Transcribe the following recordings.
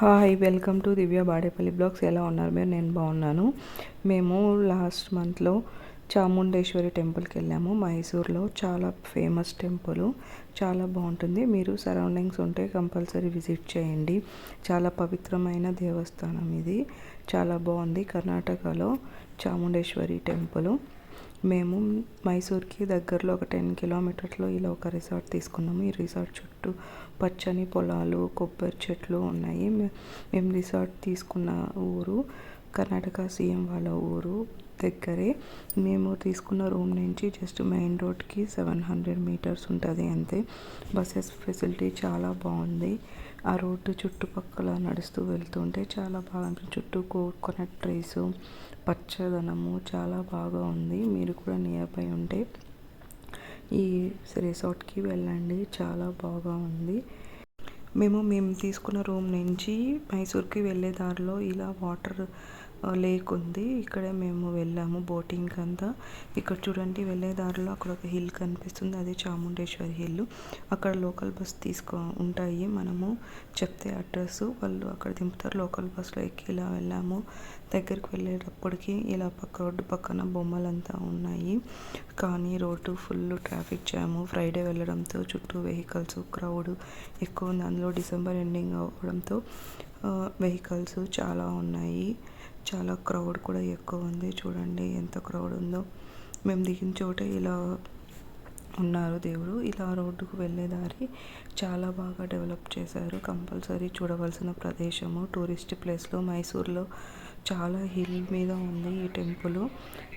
Hi welcome to Divya Badepalli blogs ఎలా ఉన్నారు మీరు? నేను బాగున్నాను. మేము లాస్ట్ మంత్లో చాముండేశ్వరి టెంపుల్కి వెళ్ళాము. మైసూర్లో చాలా ఫేమస్ టెంపుల్ చాలా బాగుంటుంది. మీరు సరౌండింగ్స్ ఉంటే కంపల్సరీ విజిట్ చేయండి. చాలా పవిత్రమైన దేవస్థానం ఇది. చాలా బాగుంది. కర్ణాటకలో చాముండేశ్వరి టెంపుల్ మేము మైసూర్కి దగ్గరలో ఒక టెన్ కిలోమీటర్స్లో ఇలా ఒక రిసార్ట్ తీసుకున్నాము. ఈ రిసార్ట్ చుట్టూ పచ్చని పొలాలు కొబ్బరి చెట్లు ఉన్నాయి. మేము రిసార్ట్ తీసుకున్న ఊరు కర్ణాటక సీఎం వాళ్ళ ఊరు. దగ్గరే మేము తీసుకున్న రూమ్ నుంచి జస్ట్ మెయిన్ రోడ్కి సెవెన్ హండ్రెడ్ మీటర్స్ ఉంటుంది అంతే. బస్సెస్ ఫెసిలిటీ చాలా బాగుంది. ఆ రోడ్డు చుట్టుపక్కల నడుస్తూ వెళ్తుంటే చాలా బాగా అనిపించింది. చుట్టూ కోకోనట్ ట్రీస్ పచ్చదనము చాలా బాగా ఉంది. మీరు కూడా నియర్ బై ఉంటే ఈ రిసార్ట్కి వెళ్ళండి. చాలా బాగా ఉంది. మేము మేము తీసుకున్న రూమ్ నుంచి మైసూర్కి వెళ్ళే దారిలో ఇలా వాటర్ లేక్ ఉంది ఇక్కడే మేము వెళ్ళాము బోటింగ్ అంతా ఇక్కడ చూడండి వెళ్ళే దారిలో అక్కడ ఒక హిల్ కనిపిస్తుంది. అది చాముండేశ్వరి హిల్. అక్కడ లోకల్ బస్ తీసుకో ఉంటాయి. మనము చెప్తే అడ్రస్ వాళ్ళు అక్కడ దింపుతారు. లోకల్ బస్లో ఎక్కి ఇలా వెళ్ళాము. దగ్గరికి వెళ్ళేటప్పటికి ఇలా పక్క రోడ్డు పక్కన బొమ్మలంతా ఉన్నాయి. కానీ road full traffic jam. Friday వెళ్ళడంతో చుట్టూ వెహికల్స్ క్రౌడ్ ఎక్కువ ఉంది. అందులో డిసెంబర్ ఎండింగ్ అవ్వడంతో వెహికల్స్ చాలా ఉన్నాయి. చాలా క్రౌడ్ కూడా ఎక్కువ ఉంది. చూడండి ఎంత క్రౌడ్ ఉందో. మేము దిగిన చోట ఇలా ఉన్నారు దేవుడు. ఇలా రోడ్డుకు వెళ్ళే దారి చాలా బాగా డెవలప్ చేశారు. కంపల్సరీ చూడవలసిన ప్రదేశము. టూరిస్ట్ ప్లేస్లో మైసూర్లో చాలా హిల్ మీద ఉంది ఈ temple.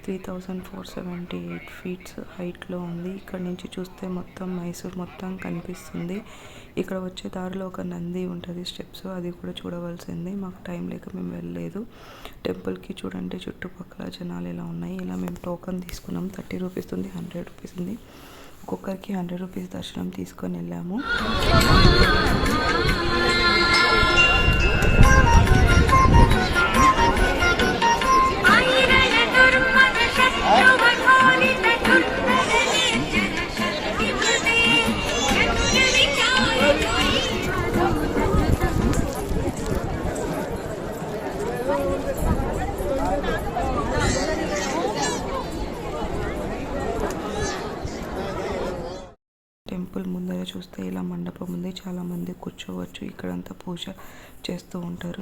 Three thousand four seventy eight feets హైట్లో ఉంది. ఇక్కడ నుంచి చూస్తే మొత్తం మైసూర్ మొత్తం కనిపిస్తుంది. ఇక్కడ వచ్చే దారిలో ఒక నంది ఉంటుంది స్టెప్స్. అది కూడా చూడవలసింది. మాకు టైం లేక మేము వెళ్ళలేదు. టెంపుల్కి చూడండి చుట్టుపక్కల జనాలు ఇలా ఉన్నాయి. ఇలా మేము టోకన్ తీసుకున్నాం. థర్టీ రూపీస్ ఉంది హండ్రెడ్ రూపీస్ ఉంది. ఒక్కొక్కరికి హండ్రెడ్ రూపీస్ దర్శనం తీసుకొని వెళ్ళాము. టెంపుల్ ముందర చూస్తే ఇలా మండపం ఉంది. చాలా మంది కూర్చోవచ్చు. ఇక్కడంతా పూజ చేస్తూ ఉంటారు.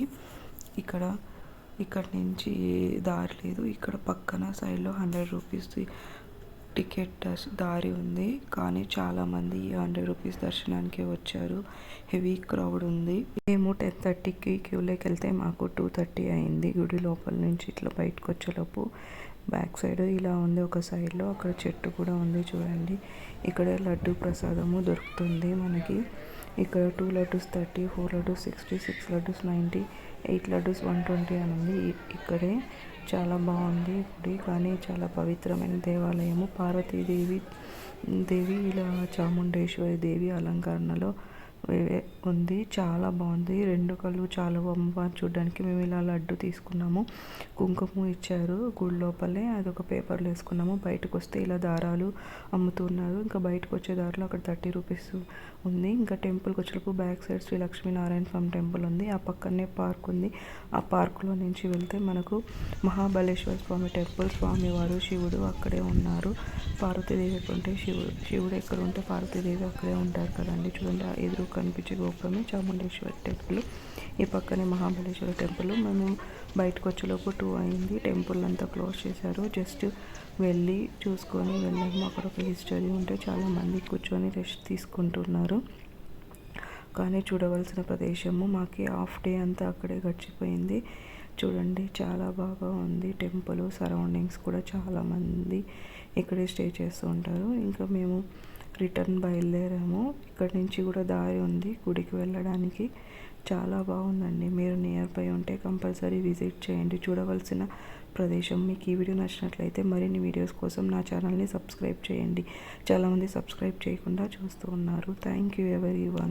ఇక్కడ ఇక్కడ ఇక్కడ నుంచి దారి లేదు. ఇక్కడ పక్కన సైడ్లో హండ్రెడ్ రూపీస్ టికెట్ దారి ఉంది. కానీ చాలామంది ఈ హండ్రెడ్ రూపీస్ దర్శనానికి వచ్చారు. హెవీ క్రౌడ్ ఉంది. మేము టెన్ థర్టీకి క్యూలోకి వెళ్తే మాకు టూ థర్టీ అయింది. గుడి లోపల నుంచి ఇట్లా బయటకు వచ్చేలోపు బ్యాక్ సైడ్ ఇలా ఉంది ఒక సైడ్లో. అక్కడ చెట్టు కూడా ఉంది చూడండి. ఇక్కడ లడ్డు ప్రసాదము దొరుకుతుంది మనకి. ఇక్కడ two laddus thirty four laddus sixty six laddus ninety eight laddus one twenty అని ఉంది. ఇక్కడే చాలా బాగుంది గుడి. కానీ చాలా పవిత్రమైన దేవాలయము. పార్వతీదేవి దేవి ఇలా చాముండేశ్వరి దేవి అలంకరణలో ఉంది. చాలా బాగుంది. రెండు కళ్ళు చాలా బొమ్మ చూడడానికి మేము ఇలా లడ్డు తీసుకున్నాము. కుంకుమ ఇచ్చారు గుడి లోపలే. అది ఒక పేపర్లో వేసుకున్నాము. బయటకు వస్తే ఇలా దారాలు అమ్ముతున్నారు. ఇంకా బయటకు వచ్చే దారిలో అక్కడ థర్టీ రూపీస్ ఉంది. ఇంకా టెంపుల్కి వచ్చేటప్పుడు back side Shri Lakshminarayana Swamy temple ఉంది. ఆ పక్కనే పార్క్ ఉంది. ఆ పార్క్లో నుంచి వెళ్తే మనకు మహాబలేశ్వర స్వామి టెంపుల్ స్వామివారు శివుడు అక్కడే ఉన్నారు. పార్వతీదేవి ఎక్కడ ఉంటే శివుడు శివుడు ఎక్కడ ఉంటే పార్వతీదేవి అక్కడే ఉంటారు కదండి. చూడండి ఎదురు కనిపించే గోపురమే చాముండేశ్వరి టెంపుల్. ఈ పక్కనే మహాబలేశ్వర టెంపుల్. మేము బయటకు వచ్చేలోపు టూ అయింది. టెంపుల్ అంతా క్లోజ్ చేశారు. జస్ట్ వెళ్ళి చూసుకొని వెళ్ళాము అక్కడ ఒక హిస్టరీ ఉంటే చాలామంది కూర్చొని రెస్ట్ తీసుకుంటున్నారు. కానీ చూడవలసిన ప్రదేశము మాకి హాఫ్ డే అంతా అక్కడే గడిచిపోయింది. చూడండి చాలా బాగా ఉంది టెంపుల్ సరౌండింగ్స్ కూడా చాలామంది ఇక్కడే స్టే చేస్తూ ఉంటారు. ఇంకా మేము రిటర్న్ బయలుదేరాము. ఇక్కడి నుంచి కూడా దారి ఉంది గుడికి వెళ్ళడానికి. చాలా బాగుందండి. మీరు నియర్ బై ఉంటే కంపల్సరీ విజిట్ చేయండి. చూడవలసిన ప్రదేశం మీకు ఈ వీడియో నచ్చినట్లయితే మరిన్ని వీడియోస్ కోసం నా ఛానల్ని సబ్స్క్రైబ్ చేయండి. చాలామంది సబ్స్క్రైబ్ చేయకుండా చూస్తూ ఉన్నారు. Thank you every one